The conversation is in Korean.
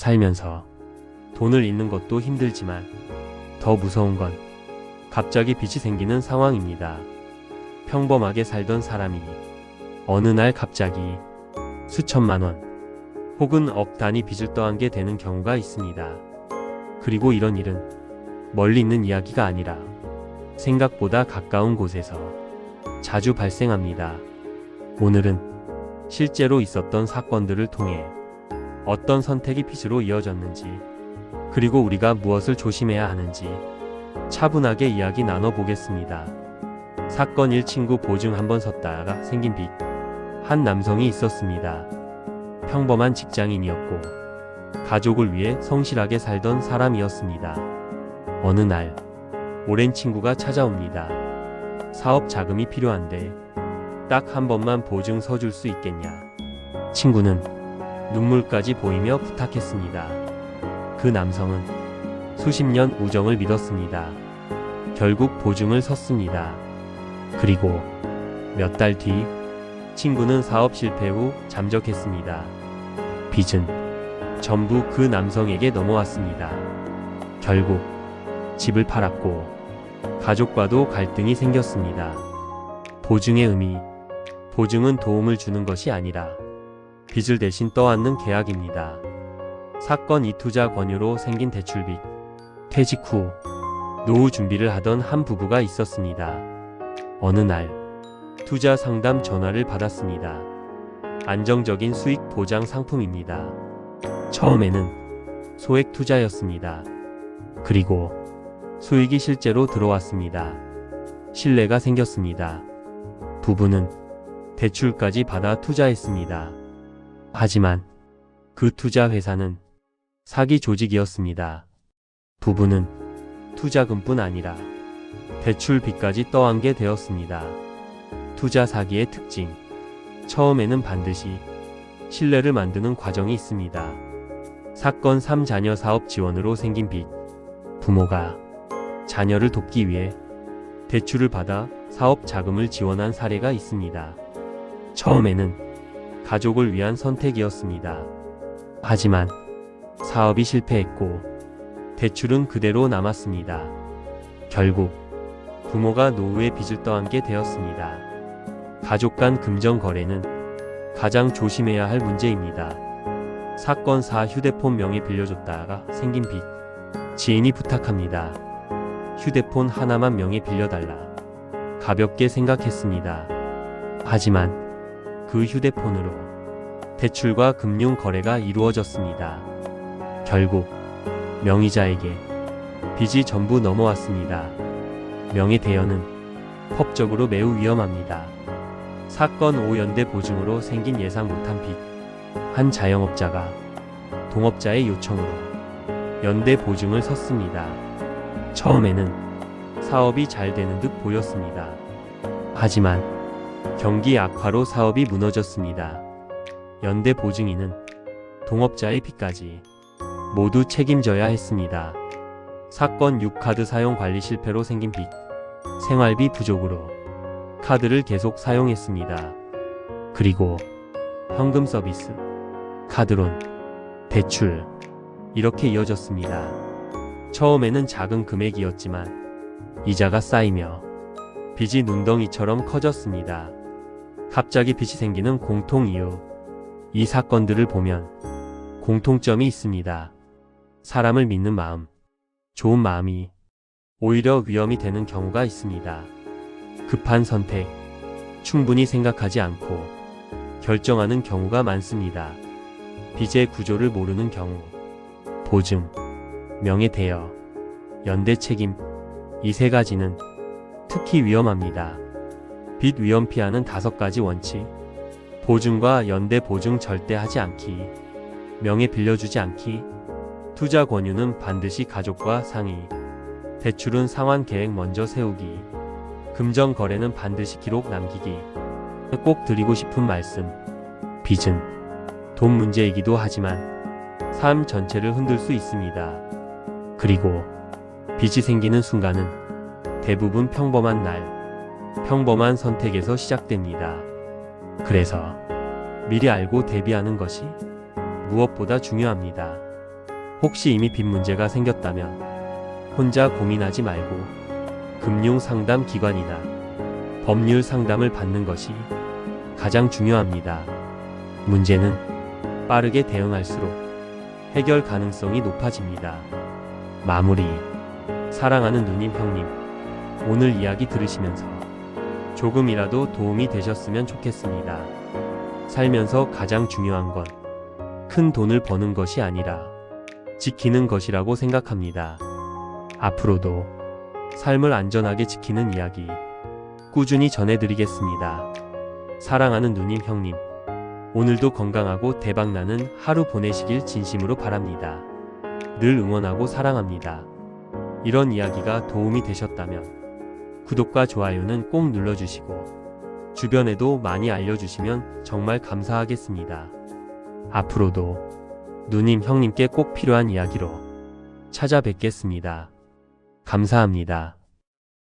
살면서 돈을 잃는 것도 힘들지만 더 무서운 건 갑자기 빚이 생기는 상황입니다. 평범하게 살던 사람이 어느 날 갑자기 수천만 원 혹은 억 단위 빚을 떠안게 되는 경우가 있습니다. 그리고 이런 일은 멀리 있는 이야기가 아니라 생각보다 가까운 곳에서 자주 발생합니다. 오늘은 실제로 있었던 사건들을 통해 어떤 선택이 빚으로 이어졌는지, 그리고 우리가 무엇을 조심해야 하는지 차분하게 이야기 나눠보겠습니다. 사건 1 친구 보증 한번 섰다가 생긴 빚. 한 남성이 있었습니다. 평범한 직장인이었고, 가족을 위해 성실하게 살던 사람이었습니다. 어느 날, 오랜 친구가 찾아옵니다. 사업 자금이 필요한데, 딱 한 번만 보증 서줄 수 있겠냐. 친구는 눈물까지 보이며 부탁했습니다. 그 남성은 수십 년 우정을 믿었습니다. 결국 보증을 섰습니다. 그리고 몇 달 뒤 친구는 사업 실패 후 잠적했습니다. 빚은 전부 그 남성에게 넘어왔습니다. 결국 집을 팔았고 가족과도 갈등이 생겼습니다. 보증의 의미 보증은 도움을 주는 것이 아니라 빚을 대신 떠안는 계약입니다. 사건 이투자 권유로 생긴 대출빚. 퇴직 후 노후 준비를 하던 한 부부가 있었습니다. 어느 날 투자 상담 전화를 받았습니다. 안정적인 수익 보장 상품입니다. 처음에는 소액 투자였습니다. 그리고 수익이 실제로 들어왔습니다. 신뢰가 생겼습니다. 부부는 대출까지 받아 투자했습니다. 하지만 그 투자 회사는 사기 조직이었습니다. 부부는 투자금뿐 아니라 대출빚까지 떠안게 되었습니다. 투자 사기의 특징. 처음에는 반드시 신뢰를 만드는 과정이 있습니다. 사건 3자녀 사업 지원으로 생긴 빚. 부모가 자녀를 돕기 위해 대출을 받아 사업 자금을 지원한 사례가 있습니다. 처음에는 가족을 위한 선택이었습니다. 하지만 사업이 실패했고 대출은 그대로 남았습니다. 결국 부모가 노후의 빚을 떠안게 되었습니다. 가족 간 금전 거래는 가장 조심해야 할 문제입니다. 사건 4 휴대폰 명의 빌려줬다가 생긴 빚. 지인이 부탁합니다. 휴대폰 하나만 명의 빌려달라. 가볍게 생각했습니다. 하지만 그 휴대폰으로 대출과 금융 거래가 이루어졌습니다. 결국 명의자에게 빚이 전부 넘어왔습니다. 명의 대여는 법적으로 매우 위험합니다. 사건 5연대 보증으로 생긴 예상 못한 빚. 한 자영업자가 동업자의 요청으로 연대 보증을 섰습니다. 처음에는 사업이 잘 되는 듯 보였습니다. 하지만 경기 악화로 사업이 무너졌습니다. 연대 보증인은 동업자의 빚까지 모두 책임져야 했습니다. 사건 6 카드 사용 관리 실패로 생긴 빚. 생활비 부족으로 카드를 계속 사용했습니다. 그리고 현금 서비스, 카드론, 대출 이렇게 이어졌습니다. 처음에는 작은 금액이었지만 이자가 쌓이며 빚이 눈덩이처럼 커졌습니다. 갑자기 빚이 생기는 공통 이유. 이 사건들을 보면 공통점이 있습니다. 사람을 믿는 마음, 좋은 마음이 오히려 위험이 되는 경우가 있습니다. 급한 선택, 충분히 생각하지 않고 결정하는 경우가 많습니다. 빚의 구조를 모르는 경우, 보증, 명예 대여, 연대 책임, 이 세 가지는 특히 위험합니다. 빚 위험 피하는 다섯 가지 원칙, 보증과 연대 보증 절대 하지 않기, 명예 빌려주지 않기, 투자 권유는 반드시 가족과 상의, 대출은 상환 계획 먼저 세우기, 금전 거래는 반드시 기록 남기기. 꼭 드리고 싶은 말씀. 빚은 돈 문제이기도 하지만 삶 전체를 흔들 수 있습니다. 그리고 빚이 생기는 순간은 대부분 평범한 날, 평범한 선택에서 시작됩니다. 그래서 미리 알고 대비하는 것이 무엇보다 중요합니다. 혹시 이미 빚 문제가 생겼다면 혼자 고민하지 말고 금융 상담 기관이나 법률 상담을 받는 것이 가장 중요합니다. 문제는 빠르게 대응할수록 해결 가능성이 높아집니다. 마무리. 사랑하는 누님 형님. 오늘 이야기 들으시면서 조금이라도 도움이 되셨으면 좋겠습니다. 살면서 가장 중요한 건 큰 돈을 버는 것이 아니라 지키는 것이라고 생각합니다. 앞으로도 삶을 안전하게 지키는 이야기 꾸준히 전해드리겠습니다. 사랑하는 누님 형님. 오늘도 건강하고 대박나는 하루 보내시길 진심으로 바랍니다. 늘 응원하고 사랑합니다. 이런 이야기가 도움이 되셨다면 구독과 좋아요는 꼭 눌러주시고 주변에도 많이 알려주시면 정말 감사하겠습니다. 앞으로도 누님 형님께 꼭 필요한 이야기로 찾아뵙겠습니다. 감사합니다.